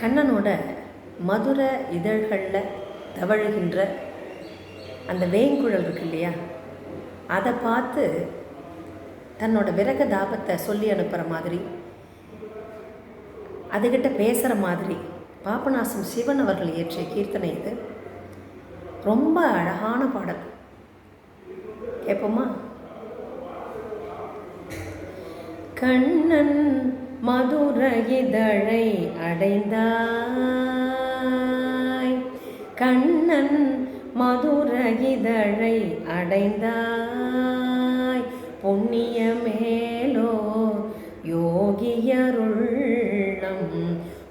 கண்ணனோட மதுர இதழ்களில் தவழுகின்ற அந்த வேங்குழல் இருக்கு இல்லையா அதை பார்த்து தன்னோட விரக தாபத்தை சொல்லி அனுப்புகிற மாதிரி அதுகிட்ட பேசுகிற மாதிரி பாபநாசம் சிவன் அவர்கள் இயற்றிய கீர்த்தனை இது. ரொம்ப அழகான பாடல். கேட்போமா கண்ணன் மதுரையிதழை அடைந்தாய். கண்ணன் மதுரையிதழை அடைந்தாய். புண்ணிய மேலோ யோகியருள்ளம்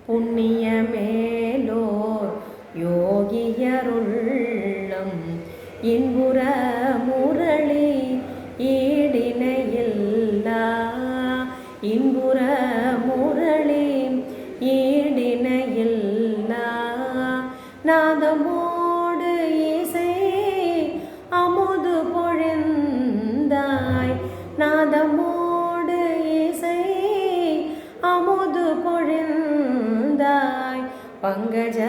புண்ணிய மேலோ யோகியருள்ளம் இன்புற முரளி ஈடினையில்லா நாதமோடு இசை அமுது பொழிந்தாய். நாதமோடு இசை அமுது பொழிந்தாய். பங்கஜ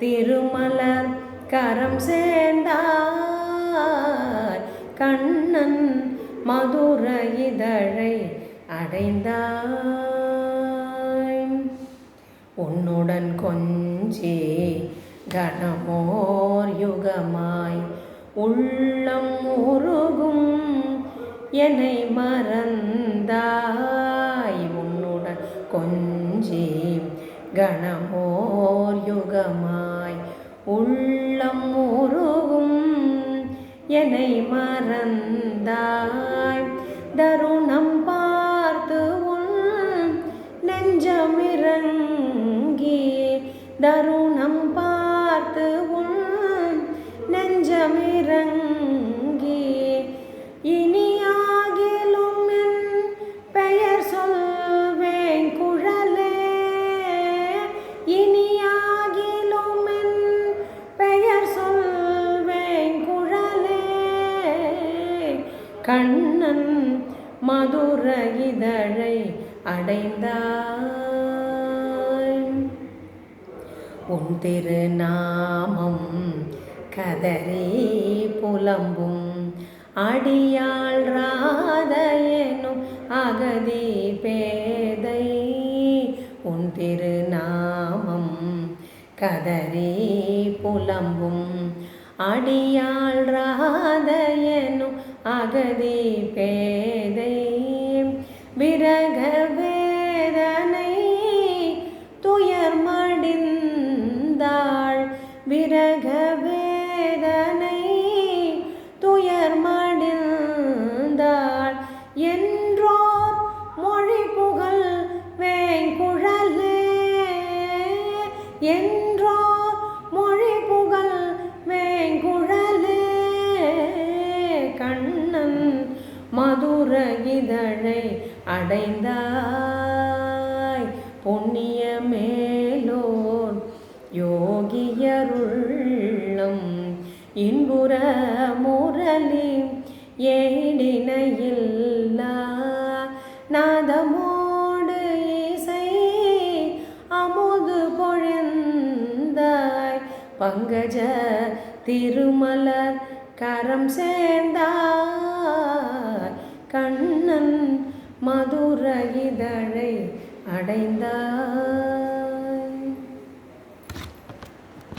திருமலர் கரம் சேர்ந்தாய். கண்ணன் மதுர இதழை அடைந்தாய். உன்னுடன் கொஞ்சம் கணமோர் யுகமாய் உள்ளம் உருகும் என்னை மறந்தாய். உன்னுடன் கொஞ்சே கணமோர் யுகமாய் உள்ளம் உருகும் என்னை மறந்தாய். தருணம் பார்த்து உன் நெஞ்சமிறங்கி தரு கண்ணன் மதுர இதழை அடைந்தாய் உன் திருநாமம் கதறி புலம்பும். அடியாள் ராதையனும் அகதி பேதை. உன் திருநாமம் கதறி புலம்பும். அடியாள் ராதையனும் அகதி பேதை விரக வேதனை துயர் மடிந்தாள். விரக வேதனை துயர் மடிந்தாள். என்றோர் மொழி புகழ் வேங்குழலே. என்றோர் மதுர அடைந்தாய். புண்ணிய மேலோர் யோகியருள்ளம் இன்புற முரளி ஏடினையில்லா நாதமோடு இசை அமுது பொழிந்தாய். பங்கஜ திருமலர் கரம் சேர்ந்தாய் கண்ணன் மதுர இதழை அடைந்தார்.